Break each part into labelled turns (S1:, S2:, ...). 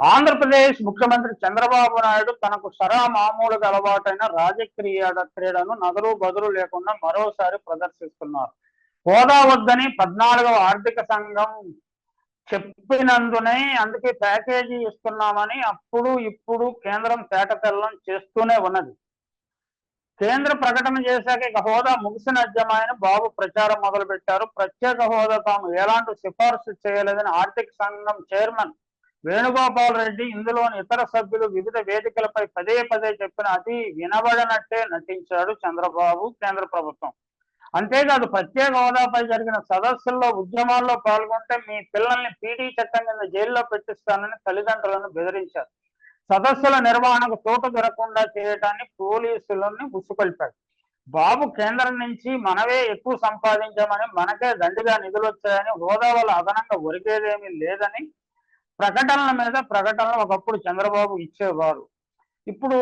S1: ఆంధ్రప్రదేశ్ ముఖ్యమంత్రి చంద్రబాబు నాయుడు తనకు సరా మామూలుగా అలవాటైన రాజక్రియ క్రీడను నగరు బదులు లేకుండా మరోసారి ప్రదర్శిస్తున్నారు. హోదా వద్దని పద్నాలుగవ ఆర్థిక సంఘం చెప్పినందునే అందుకే ప్యాకేజీ ఇస్తున్నామని అప్పుడు ఇప్పుడు కేంద్రం తేటతెల్లం చేస్తూనే ఉన్నది. కేంద్ర ప్రకటన చేశాక ఇక హోదా ముగిసిన అధ్యమాయని బాబు ప్రచారం మొదలు పెట్టారు ప్రత్యేక హోదా తాము ఎలాంటి సిఫార్సు చేయలేదని ఆర్థిక సంఘం చైర్మన్ వేణుగోపాల్ రెడ్డి ఇందులోని ఇతర సభ్యులు వివిధ వేదికలపై పదే పదే చెప్పిన అది వినబడనట్టే నటించాడు చంద్రబాబు కేంద్ర ప్రభుత్వం. అంతేకాదు ప్రత్యేక హోదాపై జరిగిన సదస్సుల్లో ఉద్యమాల్లో పాల్గొంటే మీ పిల్లల్ని పీడీ చట్టం కింద జైల్లో పెట్టిస్తానని తల్లిదండ్రులను బెదిరించారు. సదస్సుల నిర్వహణకు చోటు దొరకకుండా చేయటాన్ని పోలీసులని ఉసుకొల్పాడు బాబు కేంద్రం నుంచి మనమే ఎక్కువ సంపాదించామని మనకే దండిగా నిధులు వచ్చాయని హోదా వల్ల అదనంగా ఒరిగేదేమీ లేదని ప్రకటనల మీద ప్రకటనలు ఒకప్పుడు చంద్రబాబు ఇచ్చేవారు. ఇప్పుడు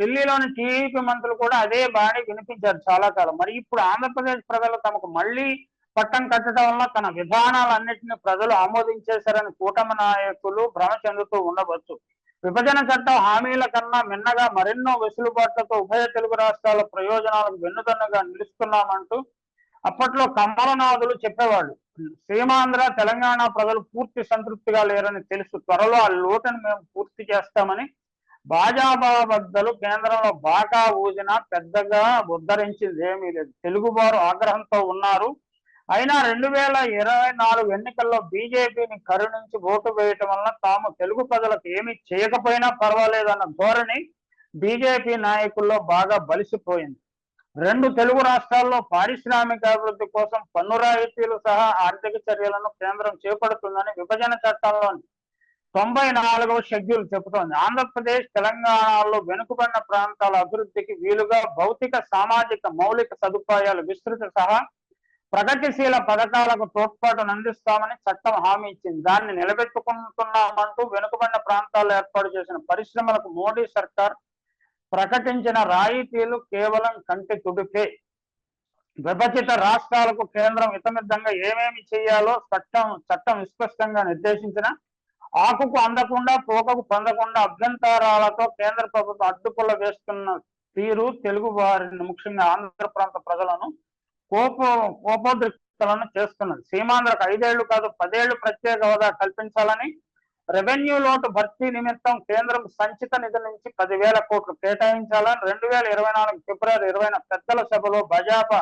S1: ఢిల్లీలోని టీడీపీ మంత్రులు కూడా అదే బాణి వినిపించారు చాలా కాలం. మరి ఇప్పుడు ఆంధ్రప్రదేశ్ ప్రజలు తమకు మళ్ళీ పట్టం కట్టడం వల్ల తన విధానాలన్నింటినీ ప్రజలు ఆమోదించేశారని కూటమి నాయకులు భ్రమ చెందుతూ ఉండవచ్చు. విభజన చట్టం హామీల కన్నా మిన్నగా మరెన్నో వెసులుబాట్లతో ఉభయ తెలుగు రాష్ట్రాల ప్రయోజనాలకు వెన్నుదన్నుగా నిలుస్తున్నామంటూ అప్పట్లో కమలనాథులు చెప్పేవాళ్ళు. సీమాంధ్ర తెలంగాణ ప్రజలు పూర్తి సంతృప్తిగా లేరని తెలుసు. త్వరలో ఆ లోటును మేము పూర్తి చేస్తామని భాజపా బద్దలు కేంద్రంలో బాగా ఊజిన పెద్దగా ఉద్ధరించింది ఏమీ లేదు. తెలుగు వారు ఆగ్రహంతో ఉన్నారు. అయినా రెండు వేల ఇరవై నాలుగు ఎన్నికల్లో బీజేపీని కరుణించి ఓటు వేయటం వలన తాము తెలుగు ప్రజలకు ఏమీ చేయకపోయినా పర్వాలేదన్న ధోరణి బీజేపీ నాయకుల్లో బాగా బలిసిపోయింది. రెండు తెలుగు రాష్ట్రాల్లో పారిశ్రామిక అభివృద్ధి కోసం పన్ను రాయితీలు సహా ఆర్థిక చర్యలను కేంద్రం చేపడుతుందని విభజన చట్టంలోని తొంభై నాలుగవ షెడ్యూల్ చెబుతోంది. ఆంధ్రప్రదేశ్ తెలంగాణలో వెనుకబడిన ప్రాంతాల అభివృద్ధికి వీలుగా భౌతిక సామాజిక మౌలిక సదుపాయాలు విస్తృత సహా ప్రగతిశీల పథకాలకు తోడ్పాటును అందిస్తామని చట్టం హామీ ఇచ్చింది. దాన్ని నిలబెట్టుకుంటున్నామంటూ వెనుకబడిన ప్రాంతాల్లో ఏర్పాటు చేసిన పరిశ్రమలకు మోడీ సర్కార్ ప్రకటించిన రాయితీలు కేవలం కంటి తుడిపే. విభజిత రాష్ట్రాలకు కేంద్రం ఇతమిద్దంగా ఏమేమి చేయాలో చట్టం చట్టం విస్పష్టంగా నిర్దేశించిన ఆకుకు అందకుండా పోకకు పొందకుండా అభ్యంతరాలతో కేంద్ర ప్రభుత్వం అడ్డుపుల్ల వేస్తున్న తీరు తెలుగు వారిని ముఖ్యంగా ఆంధ్ర ప్రాంత ప్రజలను కోప కోపోద్రిక్తులను చేస్తున్నది. సీమాంధ్రకు ఐదేళ్ళు కాదు పదేళ్ళు ప్రత్యేక హోదా కల్పించాలని రెవెన్యూ లోటు భర్తీ నిమిత్తం కేంద్రం సంచిత నిధుల నుంచి పదివేల కోట్లు కేటాయించాలని రెండు వేల ఇరవై నాలుగు ఫిబ్రవరి ఇరవై పెద్దల సభలో భాజపా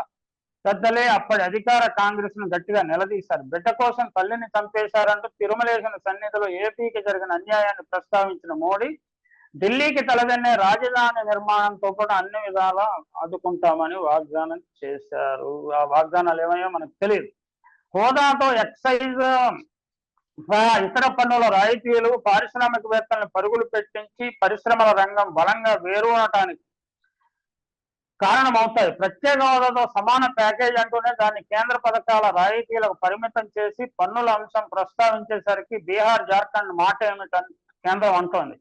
S1: పెద్దలే అప్పటి అధికార కాంగ్రెస్ను గట్టిగా నిలదీశారు. బిడ్డ కోసం తల్లిని చంపేశారంటూ తిరుమలేసిన సన్నిధిలో ఏపీకి జరిగిన అన్యాయాన్ని ప్రస్తావించిన మోడీ ఢిల్లీకి తలదన్నే రాజధాని నిర్మాణంతో కూడా అన్ని విధాలా ఆదుకుంటామని వాగ్దానం చేశారు. ఆ వాగ్దానాలు ఏమయ్యో మనకు తెలియదు హోదాతో ఎక్సైజ్ ఇతర పన్నుల రాయితీలు పారిశ్రామికవేత్తలను పరుగులు పెట్టించి పరిశ్రమల రంగం బలంగా వేరునటానికి కారణమవుతాయి. ప్రత్యేక హోదాతో సమాన ప్యాకేజ్ అంటూనే దాన్ని కేంద్ర పథకాల రాయితీలకు పరిమితం చేసి పన్నుల అంశం ప్రస్తావించేసరికి బీహార్ జార్ఖండ్ మాట ఏమిటని కేంద్రం అంటోంది.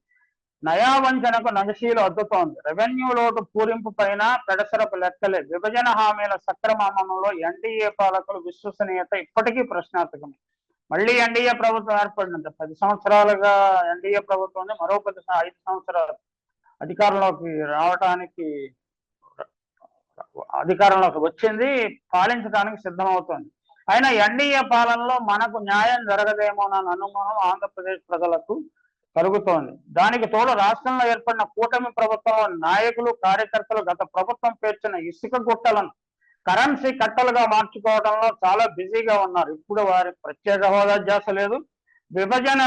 S1: నయా వంచనకు నగశీలు అద్దుతోంది. రెవెన్యూ లోటు పూరింపు పైన పెడసరపు లెక్కలే. విభజన హామీల సక్రమ అమలంలో ఎన్డీఏ పాలకులు విశ్వసనీయత ఇప్పటికీ ప్రశ్నార్థకమే. మళ్ళీ ఎన్డీఏ ప్రభుత్వం ఏర్పడినంత పది సంవత్సరాలుగా ఎన్డీఏ ప్రభుత్వం మరో పది ఐదు సంవత్సరాలు అధికారంలోకి రావటానికి అధికారంలోకి వచ్చింది. పాలించడానికి సిద్ధమవుతోంది. అయినా ఎన్డీఏ పాలనలో మనకు న్యాయం జరగదేమోనన్న అనుమానం ఆంధ్రప్రదేశ్ ప్రజలకు కలుగుతోంది. దానికి తోడు రాష్ట్రంలో ఏర్పడిన కూటమి ప్రభుత్వంలో నాయకులు కార్యకర్తలు గత ప్రభుత్వం పేర్చిన ఇసుక గుట్టలను కరెన్సీ కట్టలుగా మార్చుకోవడంలో చాలా బిజీగా ఉన్నారు. ఇప్పుడు వారి ప్రత్యేక హోదా ధ్యాస లేదు. విభజన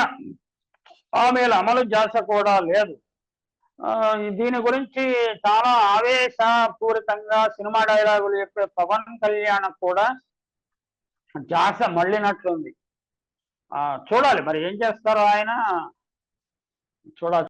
S1: హామీల అమలు ధ్యాస కూడా లేదు. దీని గురించి చాలా ఆవేశపూరితంగా సినిమా డైలాగులు చెప్పే పవన్ కళ్యాణ్ కూడా ధ్యాస మళ్ళినట్లుంది. చూడాలి. మరి ఏం చేస్తారో ఆయన? చూడాలి